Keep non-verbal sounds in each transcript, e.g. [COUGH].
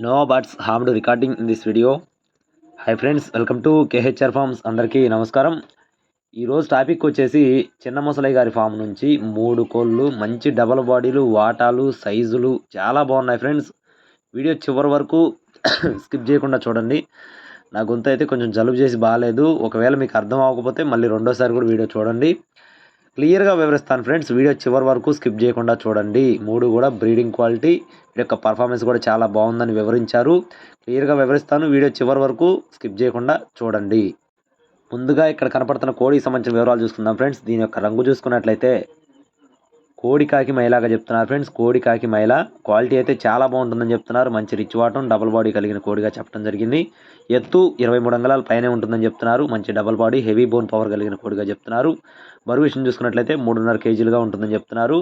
No birds harmed recording in this video hi friends welcome to KHR farms అందరికీ నమస్కారం. ఈరోజు topic వచ్చేసి చిన్న ముసలయ్య గారి ఫామ్ నుంచి మూడు కోళ్ళు మంచి డబల్ బాడీలు వాటాలు సైజులు చాలా బాగున్నాయి ఫ్రెండ్స్ వీడియో చివరి వరకు [COUGHS] స్కిప్ చేయకుండా చూడండి. నా గొంతు అయితే కొంచెం జలుబు చేసి బాగాలేదు. ఒకవేళ మీకు అర్థం అవ్వకపోతే మళ్ళీ రెండోసారి కూడా వీడియో చూడండి. క్లియర్గా వివరిస్తాను ఫ్రెండ్స్. వీడియో చివరి వరకు స్కిప్ చేయకుండా చూడండి. మూడు కూడా బ్రీడింగ్ క్వాలిటీ వీడి యొక్క పర్ఫార్మెన్స్ కూడా చాలా బాగుందని వివరించారు. క్లియర్గా వివరిస్తాను. వీడియో చివరి వరకు స్కిప్ చేయకుండా చూడండి. ముందుగా ఇక్కడ కనపడుతున్న కోడికి సంబంధించిన వివరాలు చూసుకుందాం ఫ్రెండ్స్. దీని యొక్క రంగు చూసుకున్నట్లయితే కోడి కాకి మైలాగా చెప్తున్నారు ఫ్రెండ్స్. కోడి కాకి మైల క్వాలిటీ అయితే చాలా బాగుంటుందని చెప్తున్నారు. మంచి రిచ్ వాటం డబుల్ బాడీ కలిగిన కోడిగా చెప్పడం జరిగింది. ఎత్తు ఇరవై మూడు అంగళాల పైనే ఉంటుందని చెప్తున్నారు. మంచి double body heavy bone power కలిగిన కోడిగా చెప్తున్నారు. బరువు విషయం చూసుకున్నట్లయితే మూడున్నర కేజీలుగా ఉంటుందని చెప్తున్నారు.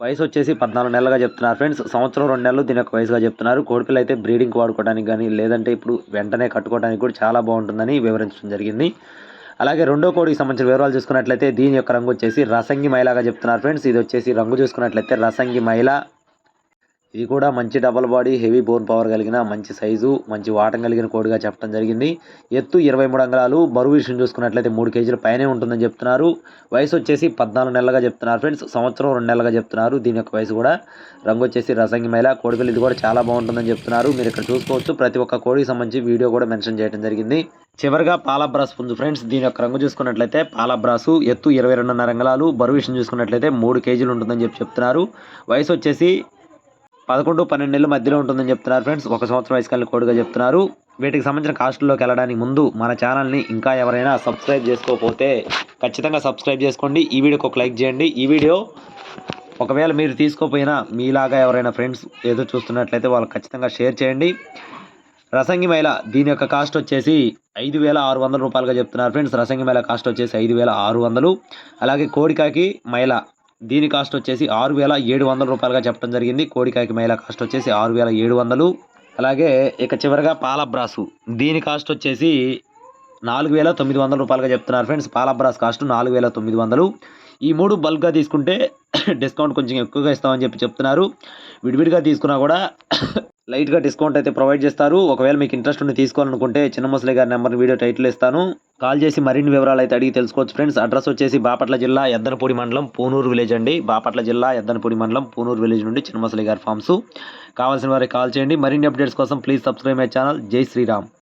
వయసు వచ్చేసి పద్నాలుగు నెలలుగా చెప్తున్నారు ఫ్రెండ్స్. సంవత్సరం రెండు నెలలు దీని యొక్క వయసుగా చెప్తున్నారు. కోడిపిల్ల అయితే బ్రీడింగ్ వాడుకోవడానికి కానీ లేదంటే ఇప్పుడు వెంటనే కట్టుకోవడానికి కూడా చాలా బాగుంటుందని వివరించడం జరిగింది. అలాగే రెండో కోడికి సంబంధించిన వివరాలు చూసుకున్నట్లయితే దీని యొక్క రంగు వచ్చేసి రసంగి మైలాగా చెప్తున్నారు ఫ్రెండ్స్. ఇది వచ్చేసి రంగు చూసుకున్నట్లయితే రసంగి మైల. ఇది కూడా మంచి double body heavy bone power కలిగిన మంచి సైజు మంచి వాటం కలిగిన కోడిగా చెప్పడం జరిగింది. ఎత్తు ఇరవై మూడు అంగళాలు బరువు విషయం చూసుకున్నట్లయితే మూడు కేజీల పైనే ఉంటుందని చెప్తున్నారు. వయసు వచ్చేసి పద్నాలుగు నెలలుగా చెప్తున్నారు ఫ్రెండ్స్ సంవత్సరం రెండు నెలలుగా చెప్తున్నారు. దీని యొక్క వయసు కూడా రంగు వచ్చేసి రసంగి మేళ కోడిపిల్ల ఇది కూడా చాలా బాగుంటుందని చెప్తున్నారు. మీరు ఇక్కడ చూసుకోవచ్చు. ప్రతి ఒక్క కోడికి సంబంధించి వీడియో కూడా మెన్షన్ చేయడం జరిగింది. చివరిగా పాలబ్రాస్ పుంజు ఫ్రెండ్స్ దీని యొక్క రంగు చూసుకున్నట్లయితే పాలబ్రాసు ఎత్తు ఇరవై రెండున్నర అంగళాలు బరువు విషయం చూసుకున్నట్లయితే మూడు కేజీలు ఉంటుందని చెప్పి చెప్తున్నారు. వయసు వచ్చేసి పదకొండు పన్నెండు నెలల మధ్యలో ఉంటుందని చెప్తున్నారు ఫ్రెండ్స్. ఒక సంవత్సరం వయసు కోడ్గా కోడిగా చెప్తున్నారు. వీటికి సంబంధించిన కాస్ట్లోకి వెళ్ళడానికి ముందు మన ఛానల్ని ఇంకా ఎవరైనా సబ్స్క్రైబ్ చేసుకోకపోతే ఖచ్చితంగా సబ్స్క్రైబ్ చేసుకోండి. ఈ వీడియోకి ఒక లైక్ చేయండి. ఈ వీడియో ఒకవేళ మీరు తీసుకోపోయినా మీలాగా ఎవరైనా ఫ్రెండ్స్ ఏదో చూస్తున్నట్లయితే వాళ్ళకి ఖచ్చితంగా షేర్ చేయండి. రసంగి మైల దీని యొక్క కాస్ట్ వచ్చేసి ఐదు వేల ఆరు వందల రూపాయలుగా చెప్తున్నారు ఫ్రెండ్స్. రసంగి మైల కాస్ట్ వచ్చేసి ఐదు వేల ఆరు వందలు. అలాగే కోడికాకి మైల దీని కాస్ట్ వచ్చేసి ఆరు వేల ఏడు వందల రూపాయలుగా చెప్పడం జరిగింది. కోడికాయకి మైల కాస్ట్ వచ్చేసి ఆరు వేల ఏడు వందలు. అలాగే ఇక చివరిగా పాలబ్రాసు. దీని కాస్ట్ వచ్చేసి నాలుగు వేల తొమ్మిది వందల రూపాయలుగా చెప్తున్నారు ఫ్రెండ్స్. పాలబ్రాస్ కాస్ట్ నాలుగు వేల తొమ్మిది వందలు. ఈ మూడు బల్క్గా తీసుకుంటే డిస్కౌంట్ కొంచెం ఎక్కువగా ఇస్తామని చెప్పి చెప్తున్నారు. విడివిడిగా తీసుకున్నా కూడా లైట్గా డిస్కౌంట్ అయితే ప్రొవైడ్ చేస్తారు. ఒకవేళ మీకు ఇంట్రెస్ట్ ఉండి తీసుకోవాలనుకుంటే చిన్న ముసలి గారి నెంబర్ వీడియో టైటిల్ ఇస్తాను. కాల్ చేసి మరిన్ని వివరాలు అయితే అడిగి తెలుసుకోవచ్చు ఫ్రెండ్స్. అడ్రస్ వచ్చేసి బాపట్ల జిల్లా ఎద్దనపూడి మండలం పూనూరు విలేజ్ అండి. బాపట్ల జిల్లా ఎద్దనపూడి మండలం పూనూరు విలేజ్ నుండి చిన్న ముసలి గారి ఫార్మ్స్ కావాల్సిన వారికి కాల్ చేయండి. మరిన్ని అప్డేట్స్ కోసం ప్లీజ్ సబ్స్క్రైబ్ మై ఛానల్. జై శ్రీరామ్.